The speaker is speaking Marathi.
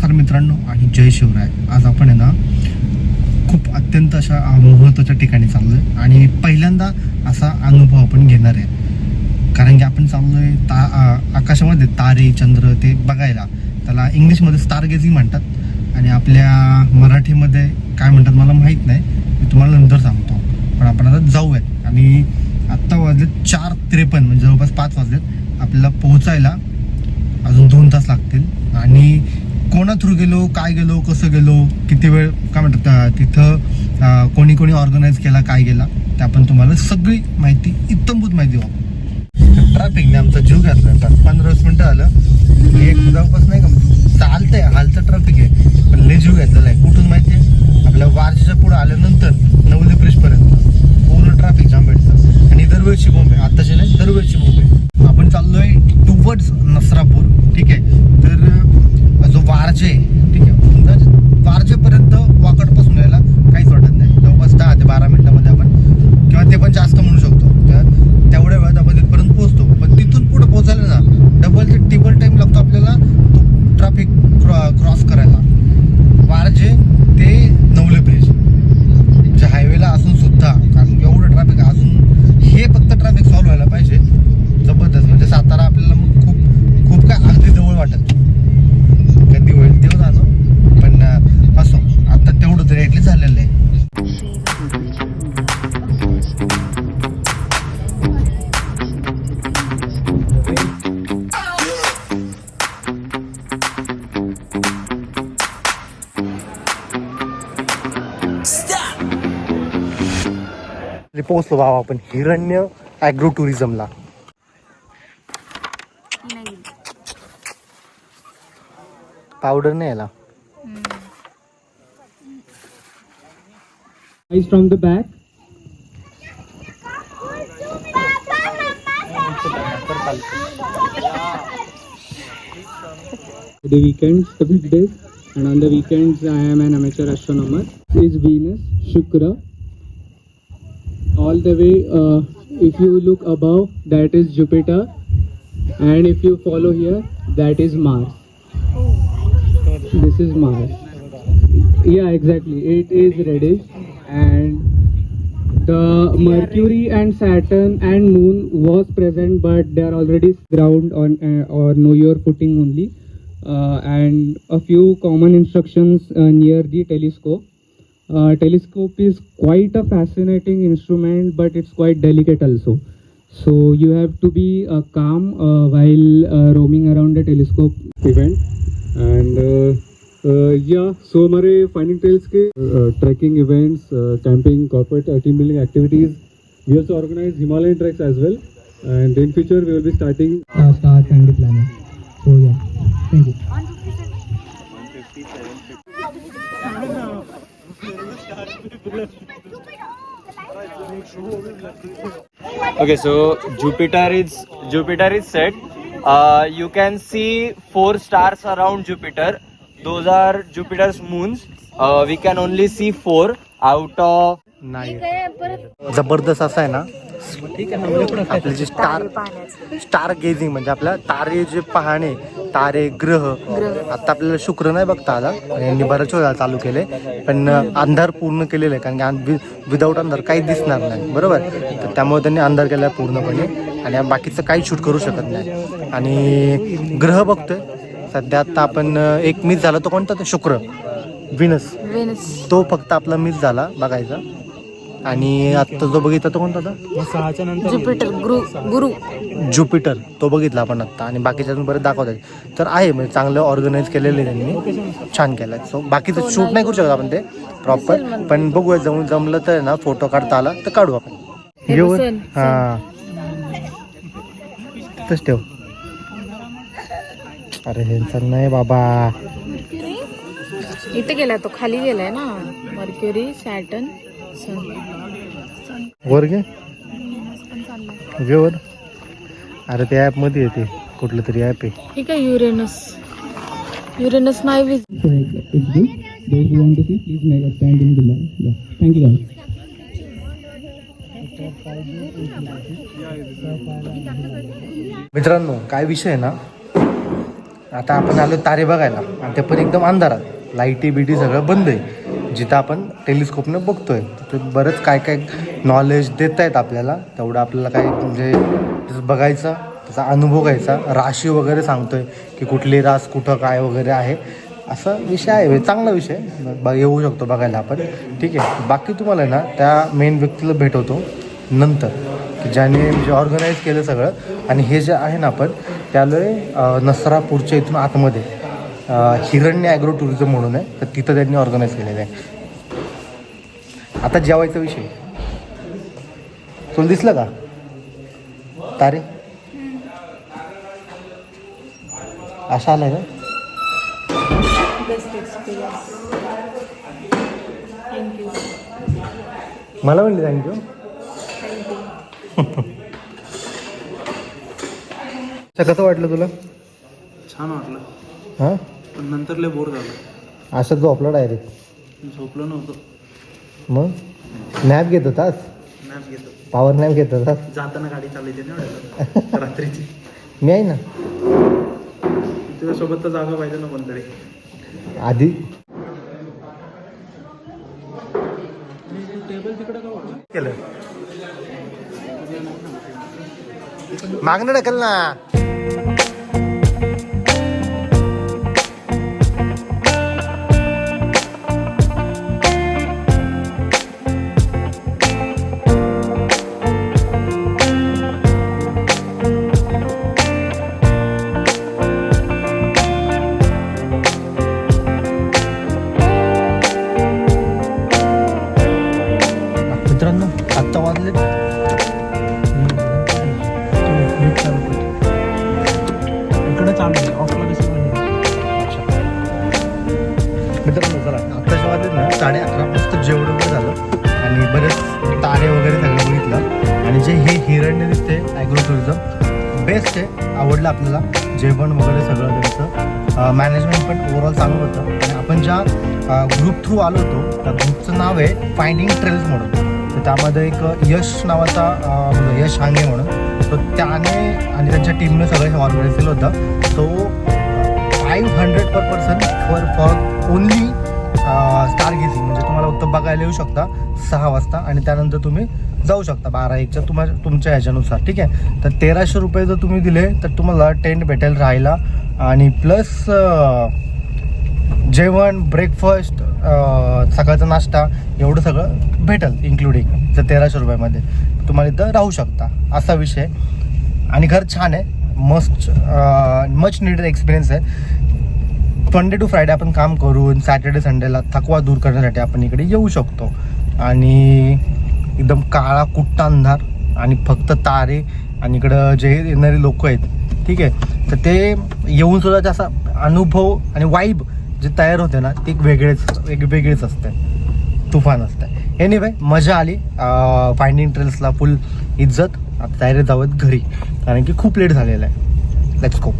नमस्कार मित्रांनो आणि जय शिवराय. आज आपण आहे ना खूप अत्यंत अशा महत्त्वाच्या ठिकाणी चाललो आहे आणि पहिल्यांदा असा अनुभव आपण घेणार आहे. कारण की आपण चाललो आहे ता आकाशामध्ये तारे चंद्र ते बघायला. त्याला इंग्लिशमध्ये स्टार गेझिंग म्हणतात. आणि आपल्या मराठीमध्ये काय म्हणतात मला माहीत नाही. मी तुम्हाला नंतर सांगतो. पण आपण आता जाऊयात. आणि आत्ता वाजलेत चार त्रेपन्न म्हणजे जवळपास पाच वाजलेत. आपल्याला पोहोचायला अजून दोन तास लागतात. कोणा थ्रू गेलो काय गेलो कसं गेलो किती वेळ काय म्हणतात तिथं कोणी कोणी ऑर्गनाईज केला काय गेला ते आपण तुम्हाला सगळी माहिती इत्तमभूत माहिती वापरू. ट्रॅफिकने आमचा जीव घातला. पंधरा वीस मिनटं आलं एक जवळपास नाही का? पोहोचलो बाबा आपण हिरण्य ॲग्रो टुरिझमला पावडर नाही याला from the back. The weekends, the weekdays, and on the weekends I am an amateur astronomer. Is Venus, Shukra. All the way, uh, if you look above, that is Jupiter, and if you follow here, that is Mars. This is Mars. Yeah, exactly. It is reddish, and the Mercury and Saturn and Moon was present, but they are already ground on uh, or know your footing only. Uh, and a few common instructions uh, near the telescope. Uh, telescope is quite a fascinating instrument, but it's quite delicate also. So you have to be uh, calm uh, while uh, roaming around the telescope event. And uh, uh, yeah, so हमारे finding trails के uh, trekking events, uh, camping, corporate uh, team building activities. We also organize Himalayan treks as well. And in future we will be starting uh, stars and the planet. So yeah, thank you. Okay, so Jupiter is Jupiter is set. Uh, you can see four stars around Jupiter. Those are Jupiter's moons. Uh, we can only see four out of नाही जबरदस्त असं आहे ना? आपले जे स्टार स्टार गेझिंग म्हणजे आपल्या तारे जे पाहणे तारे ग्रह. आता आपल्याला शुक्र नाही बघता आला. यांनी बऱ्याच वेळा चालू केले. पण अंधार पूर्ण केलेलं आहे. कारण की विदाऊट अंधार काही दिसणार नाही. बरोबर? तर त्यामुळे त्यांनी अंधार केला पूर्णपणे. आणि बाकीचं काही शूट करू शकत नाही. आणि ग्रह बघतोय. सध्या आता आपण एक मिस झाला. तो कोणता? शुक्र. विनस वेनस तो फक्त आपला मिस झाला बघायचा. आणि आत्ता जो बघितला तो कोणता होता? ज्युपिटर गुरु गुरु. ज्युपिटर तो बघितला आपण आत्ता. आणि बाकीच्या अजून बरेच दाखवतात. तर आहे म्हणजे चांगलं ऑर्गनाईज केलेले त्यांनी. छान केलं सो बाकीचं शूट नाही करू शकत आपण ते प्रॉपर पण बघूया जमून जमलं तर ना फोटो काढता आला तर काढू आपण. हे घेऊ हा. तिथंच ठेव. अरे हे नाही बाबा. इथे गेलाय तो खाली गेलाय ना. मर्क्युरी सॅटन वर घे घे वर अरे त्या ॲप मध्ये येते कुठलं तरी ॲप आहे हे काय युरेनस युरेनस नाही विज So it's good. Those who want to see, please make a stand in the line. Yeah. Thank you guys. मित्रांनो काय विषय आहे ना आता आपण आलो तारे बघायला आणि ते पण एकदम अंधारात लाईटी बिटी सगळं बंद आहे जिथं आपण टेलिस्कोपनं बघतो आहे ते बरंच काय काय नॉलेज देत आहेत आपल्याला. तेवढं आपल्याला काय म्हणजे बघायचं त्याचा अनुभव घ्यायचा. राशी वगैरे सांगतोय की कुठली रास कुठं काय वगैरे आहे. असा विषय आहे. चांगला विषय ब येऊ शकतो बघायला आपण. ठीक आहे. बाकी तुम्हाला ना त्या मेन व्यक्तीला भेटवतो नंतर. ज्याने म्हणजे ऑर्गनाईज केलं सगळं. आणि हे जे आहे ना आपण त्याला नसरापूरच्या इथून आतमध्ये. हिरण्य ॲग्रो टुरिझम म्हणून आहे. तर तिथं त्यांनी ऑर्गनाईज केलेलं आहे. आता जेवायचा विषय. तुला दिसलं का? तारे? असा आलाय का मला म्हणले थँक्यू कसं वाटलं तुला? छान वाटलं. हां? पण नंतर लय बोर झालं. असं झोपला डायरेक्ट झोपलं नव्हतं. मग? नॅप घेत होतास? नॅप घेतो पॉवर नॅप घेत होतास? जाताना गाडी चालवते ना वेळेला रात्रीची. मी आहे ना. तुझ्यासोबत तर जागा पाहिजे ना कोणतरी. आधी. केलं. मागणं ढकल ना. चालू आहे. ऑफला कसं मित्रांनो चला आत्ताच्या वाजले ना साडे अकरा मस्त जेवढं वगैरे झालं आणि बरेच तारे वगैरे सगळं बघितलं. आणि जे हे हिरण्य दिसते ॲग्रो टुरिझम बेस्ट आहे आवडलं आपल्याला जेवण वगैरे सगळं त्यांचं. मॅनेजमेंट पण ओव्हरऑल चांगलं होतं. आणि आपण ज्या ग्रुप थ्रू आलो होतो त्या ग्रुपचं नाव आहे फाइंडिंग ट्रेल्स म्हणून. तर त्यामध्ये एक यश नावाचा यश हांगे म्हणून. तर त्याने आणि त्यांच्या टीमने सगळं ऑर्गनाईज केलं होतं. So five hundred per person for for only star gazing म्हणजे तुम्हाला फक्त बघायला येऊ शकता. सहा वाजता आणि त्यानंतर तुम्ही जाऊ शकता. बारा एकच्या तुम्हा तुमच्या ह्याच्यानुसार. ठीक आहे? तर तेराशे रुपये जर तुम्ही दिले तर तुम्हाला टेंट भेटेल राहायला. आणि प्लस uh, जेवण ब्रेकफास्ट uh, सकाळचा नाश्ता एवढं सगळं भेटेल इन्क्लुडिंग जर तेराशे रुपयामध्ये. तुम्हाला इथं राहू शकता. असा विषय. आणि घर छान आहे. मस्ट मच नीडेड एक्सपिरियन्स आहे. मंडे टू फ्रायडे आपण काम करून सॅटर्डे संडेला थकवा दूर करण्यासाठी आपण इकडे येऊ शकतो. आणि एकदम काळा कुट्टा अंधार आणि फक्त तारे आणि इकडं जे येणारे लोक आहेत ठीक आहे. तर ते येऊन सुद्धा त्याचा अनुभव आणि वाईब जे तयार होते ना ते एक वेगळेच एक वेगळीच असते. तुफान असते. एनिवे मजा आली. फायंडिंग ट्रेल्सला फुल इज्जत. आता तयारी जावत घरी. कारण की खूप लेट झालेलं आहे. Let's go